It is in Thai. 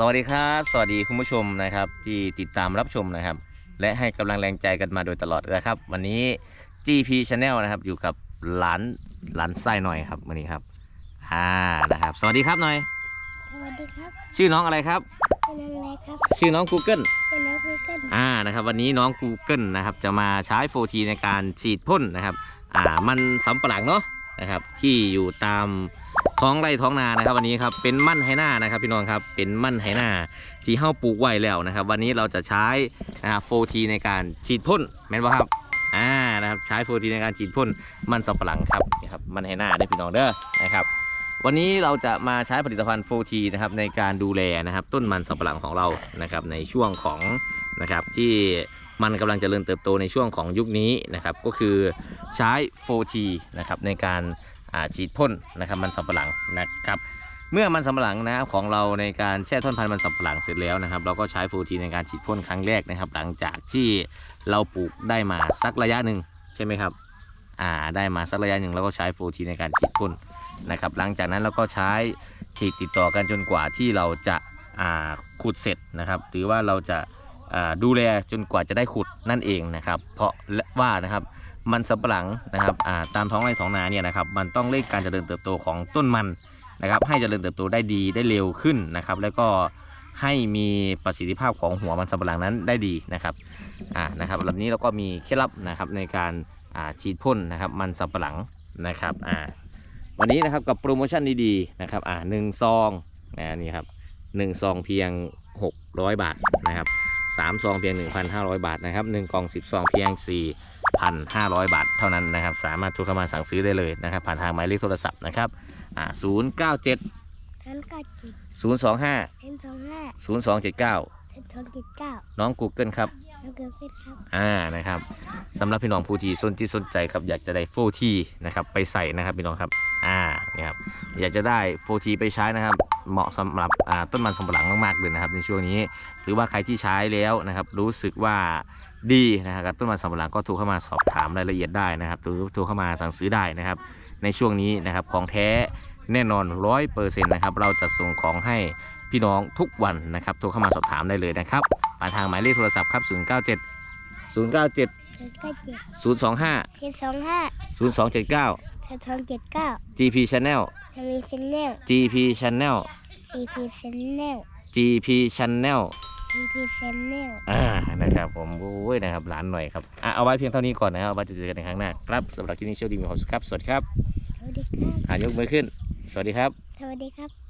สวัสดีครับ สวัสดีคุณผู้ชมนะครับ ที่ติดตามรับชมนะครับ และให้กำลังแรงใจกันมาโดยตลอดนะครับ วันนี้ GP Channel นะครับ อยู่กับหลานหลานไส้หน่อยครับวันนี้ครับอ่านะครับ สวัสดีครับหน่อย สวัสดีครับชื่อน้องอะไรครับ เป็นอะไรครับชื่อน้อง Google เป็นน้องคุยกันอ่านะครับ วันนี้น้อง Google นะครับ จะมาใช้ 4T ในการฉีดพ่นนะครับ อ่ามันสำปะหลังเนาะนะครับ ที่อยู่ตาม ท้องไร่ท้องนานะครับ วันนี้ครับเป็นมั่นไหหน้านะครับพี่น้องครับเป็นมั่นไหหน้าที่เฮ้าปลูกไว้แล้วนะครับ วันนี้เราจะใช้นะครับ 4T ในการฉีดพ่นแม่นป่ครับอ่านะครับใช้ 4T ในการฉีดพ่นมันสำปะหลังครับนี่ครับมันไหหน้าได้พี่น้องเด้อนะครับวันนี้เราจะมาใช้ผลิตภัณฑ์ 4T นะครับในการดูแลนะครับต้นมันสำปะหลังของเรานะครับในช่วงของนะครับที่มันกำลังจเจริญเติบโตในช่วงของยุคนี้นะครับก็คือใช้ 4T นะครับในการ ฉีดพ่นนะครับมันสำปะหลังนะครับเมื่อมันสำปะหลังนะครับของเราในการแช่ต้นพันธุ์มันสำปะหลังเสร็จแล้วนะครับ เราก็ใช้ 4T ในการฉีดพ่นครั้งแรกนะครับ หลังจากที่เราปลูกได้มาสักระยะหนึ่งใช่ไหมครับอ่าได้มาสักระยะหนึ่งเราก็ใช้ 4T ในการฉีดพ่นนะครับ หลังจากนั้นเราก็ใช้ฉีดติดต่อกันจนกว่าที่เราจะอ่าขุดเสร็จนะครับ หรือว่าเราจะ ดูแลจนกว่าจะได้ขุดนั่นเองนะครับ เพราะว่านะครับมันสำปะหลังนะครับตามท้องไร่ท้องนาเนี่ยนะครับ มันต้องเร่งการเจริญเติบโตของต้นมันนะครับ ให้เจริญเติบโตได้ดีได้เร็วขึ้นนะครับ แล้วก็ให้มีประสิทธิภาพของหัวมันสำปะหลังนั้นได้ดีนะครับอ่านะครับลำนี้เราก็มีเคล็ดลับนะครับในการฉีดพ่นนะครับ มันสำปะหลังนะครับอ่าวันนี้นะครับกับโปรโมชั่นดีๆนะครับอ่าหนึ่งซองนะนี่ครับหนึ่งซองเพียง 600 บาทนะครับ สามซองเพียง 1,500 บาทนะครับหนึ่งกล่อง 10 ซองเพียง 4,500 บาทเท่านั้นนะครับ สามารถโทรเข้ามาสั่งซื้อได้เลยนะครับ ผ่านทางหมายเลขโทรศัพท์นะครับอ่า097ท่านก็จิต025เอ็นสองห้า0279เอ็นสองจิตเก้าน้อง Google ครับ แล้วเกิดขึ้นครับ อ่านะครับสำหรับพี่น้องผู้ที่สนที่สนใจครับอยากจะได้โฟทีนะครับไปใส่นะครับพี่น้องครับอ่านี่ครับอยากจะได้โฟทีไปใช้นะครับ เหมาะสำหรับอ่าต้นมันสำปะหลังมากๆเลยนะครับในช่วงนี้ หรือว่าใครที่ใช้แล้วนะครับ รู้สึกว่าดีนะครับกับต้นมันสำปะหลังก็โทรเข้ามาสอบถามรายละเอียดได้นะครับหรือโทรเข้ามาสั่งซื้อได้นะครับ ในช่วงนี้นะครับของแท้แน่นอนร้อยเปอร์เซ็นต์นะครับเราจะส่งของให้พี่น้องทุกวันนะครับ โทรเข้ามาสอบถามได้เลยนะครับผ่านทางหมายเลขโทรศัพท์ครับ 097 097ท่านก็จิต025เอ็นสองห้า0279ท่านสองเจ็ดเก้า GP Channel ทวีเซนเนล GP Channel ซีพีเซนเนล GP Channel ซีพีเซนเนลอ่านะครับผมโอ้ยนะครับหลานหน่อยครับอะเอาไว้เพียงเท่านี้ก่อนนะครับเอาไว้จะเจอกันในครั้งหน้าครับสำหรับที่นี้โชคดีมีความสุขครับสวัสดีครับสวัสดีครับอ่านยกมือขึ้น สวัสดีครับ สวัสดีครับ